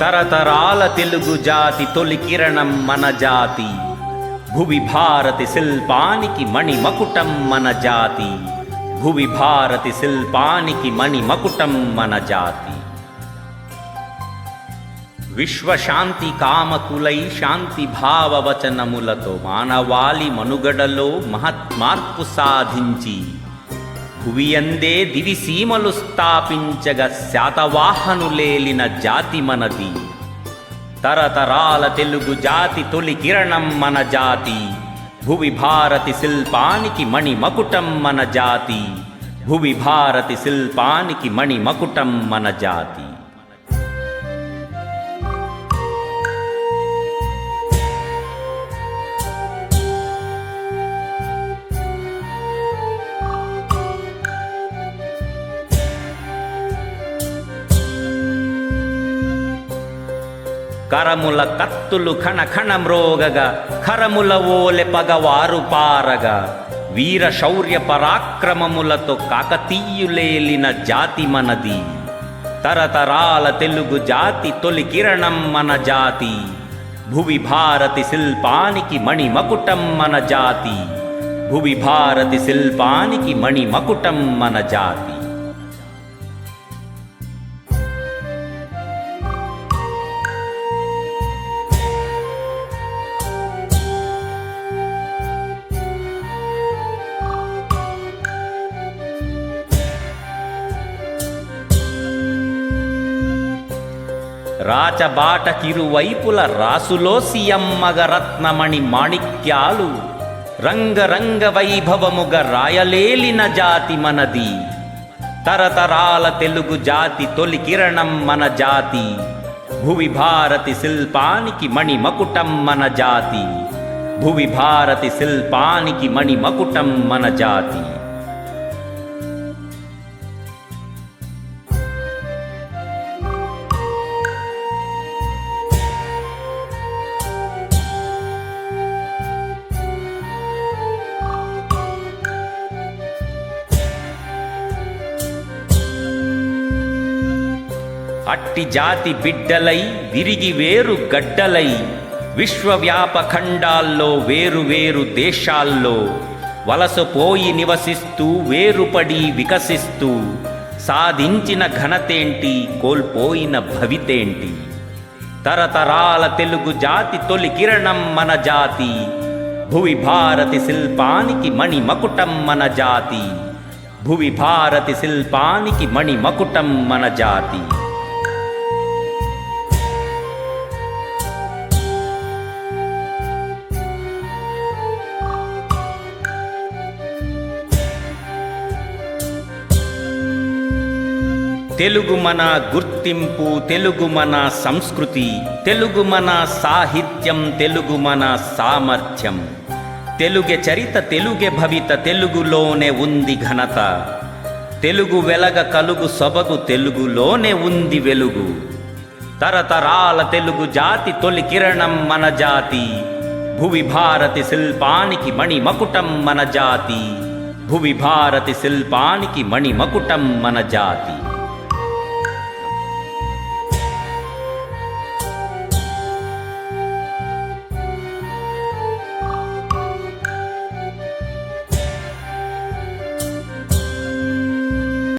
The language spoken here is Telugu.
తరతరాల తెలుగు జాతి తొలి కిరణం మన జాతి. భువి భారతి శిల్పానికి మణి మకుటం మన జాతి. భువి భారతి శిల్పానికి మణి మకుటం మన జాతి. విశ్వశాంతి కామకులై శాంతి భావవచనములతో మానవాళి మనుగడలో మహత్మార్పు సాధించి భువియందే దివి సీమలు స్థాపించగ శాతవాహనులేలిన జాతి మనది. తరతరాల తెలుగు జాతి తొలి కిరణం మన జాతి. భువి భారతి శిల్పానికి మణి మకుటం మన జాతి. భువి భారతి శిల్పానికి మణి మకుటం మన జాతి. కరముల కత్తులు ఖణ మ్రోగగా ఖరముల ఓలె పగవారు పారగా. వీర శౌర్య పరాక్రమములతో కాకతీయులేలిన జాతి మనది. తరతరాల తెలుగు జాతి తొలి కిరణం మన జాతి. భువి భారతి శిల్పానికి మణిమకుటం మన జాతి. భువి భారతి శిల్పానికి మణి మకుటం మన జాతి. రాచబాటకిరువైపుల రాసులో సియమ్మగ రత్నమణి మాణిక్యాలు. రంగరంగ వైభవముగ రాయలేలిన జాతి మనది. తరతరాల తెలుగు జాతి తొలి కిరణం మన జాతి. భువి భారతి శిల్పానికి మణిమకుటం మన జాతి. భువి భారతి శిల్పానికి మణిమకుటం మన జాతి. అట్టి జాతి బిడ్డలై విరిగి వేరు గడ్డలై విశ్వవ్యాపఖండాల్లో వేరు వేరు దేశాల్లో వలసపోయి నివసిస్తూ వేరుపడి వికసిస్తూ సాధించిన ఘనతేంటి కోల్పోయిన భవితేంటి? తరతరాల తెలుగు జాతి తొలి కిరణం మన జాతి భువి భారతి శిల్పానికి మణి మకుటం మన జాతి భువి భారతి శిల్పానికి మణి మకుటం మన జాతి. తెలుగు మన గుర్తింపు తెలుగు మన సంస్కృతి తెలుగు మన సాహిత్యం తెలుగు మన సామర్థ్యం. తెలుగె చరిత తెలుగె భవిత తెలుగులోనే ఉంది ఘనత. తెలుగు వెలగ కలుగు సొబగు తెలుగులోనే ఉంది వెలుగు. తరతరాల తెలుగు జాతి తొలి కిరణం మన జాతి. భువి భారతి శిల్పానికి మణిమకుటం మన జాతి. భువి భారతి శిల్పానికి మణిమకుటం మన జాతి.